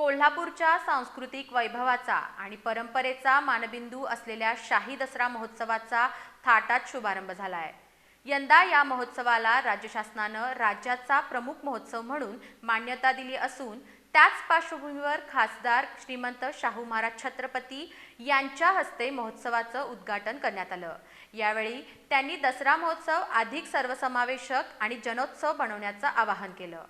कोल्हापूरच्या सांस्कृतिक वैभवाचा आणि परंपरेचा मानबिंदू असलेल्या शाही दसरा महोत्सवाचा थाटात शुभारंभ झाला आहे यंदा या महोत्सवाला राज्य शासनानं राज्याचा प्रमुख महोत्सव म्हणून मान्यता दिली असून त्याच पार्श्वभूमीवर खासदार श्रीमंत शाहू महाराज छत्रपती यांच्या हस्ते महोत्सवाचं उद्घाटन करण्यात आलं. यावेळी त्यांनी दसरा महोत्सव अधिक सर्वसमावेशक आणि जनोत्सव बनवण्याचं आवाहन केलं.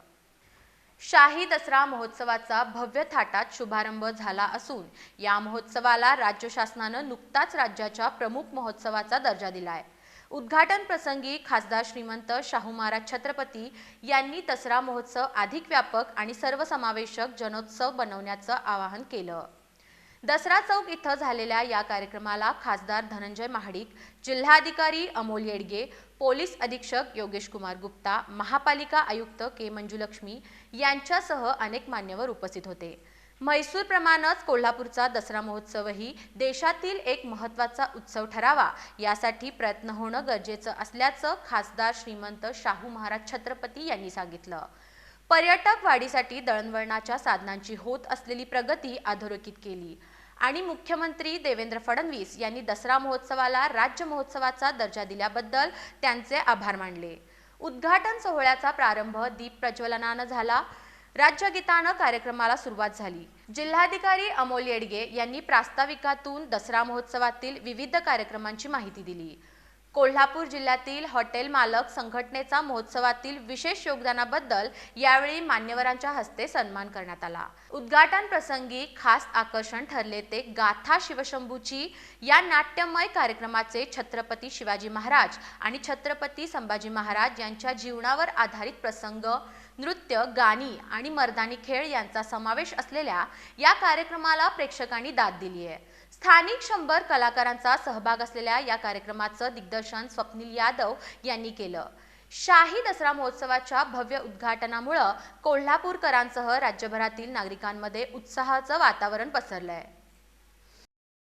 शाही दसरा महोत्सवाचा भव्य थाटात शुभारंभ झाला असून या महोत्सवाला राज्य शासनानं नुकताच राज्याच्या प्रमुख महोत्सवाचा दर्जा दिला आहे उद्घाटन प्रसंगी खासदार श्रीमंत शाहू महाराज छत्रपती यांनी दसरा महोत्सव अधिक व्यापक आणि सर्वसमावेशक जनोत्सव बनवण्याचं आवाहन केलं. दसरा चौक इथं झालेल्या या कार्यक्रमाला खासदार धनंजय महाडिक जिल्हाधिकारी अमोल येडगे पोलीस अधीक्षक योगेश कुमार गुप्ता महापालिका आयुक्त के मंजुलक्ष्मी यांच्यासह अनेक मान्यवर उपस्थित होते. म्हैसूरप्रमाणेच कोल्हापूरचा दसरा महोत्सवही देशातील एक महत्त्वाचा उत्सव ठरावा यासाठी प्रयत्न होणं गरजेचं असल्याचं खासदार श्रीमंत शाहू महाराज छत्रपती यांनी सांगितलं. पर्यटक वाढीसाठी दळणवळणाच्या साधनांची होत असलेली प्रगती अधोरेखित केली. आणि मुख्यमंत्री देवेंद्र फडणवीस यांनी दसरा महोत्सवाला राज्य महोत्सवाचा दर्जा दिल्याबद्दल त्यांचे आभार मानले. उद्घाटन सोहळ्याचा प्रारंभ दीप प्रज्वलनानं झाला. राज्यगीतानं कार्यक्रमाला सुरुवात झाली. जिल्हाधिकारी अमोल येडगे यांनी प्रास्ताविकातून दसरा महोत्सवातील विविध कार्यक्रमांची माहिती दिली. कोल्हापूर जिल्ह्यातील हॉटेल मालक संघटनेचा महोत्सवातील विशेष योगदानाबद्दल यावेळी मान्यवरांच्या हस्ते सन्मान करण्यात आला. उद्घाटन प्रसंगी खास आकर्षण ठरले ते गाथा शिवशंभूची या नाट्यमय कार्यक्रमाचे छत्रपती शिवाजी महाराज आणि छत्रपती संभाजी महाराज यांच्या जीवनावर आधारित प्रसंग नृत्य गाणी आणि मर्दानी खेळ यांचा समावेश असलेल्या या कार्यक्रमाला प्रेक्षकांनी दाद दिली आहे. स्थानिक शंभर कलाकारांचा सहभाग असलेल्या या कार्यक्रमाचं दिग्दर्शन स्वप्नील यादव यांनी केलं. शाही दसरा महोत्सवाच्या भव्य उद्घाटनामुळं कोल्हापूरकरांसह राज्यभरातील नागरिकांमध्ये उत्साहाचं वातावरण पसरलं आहे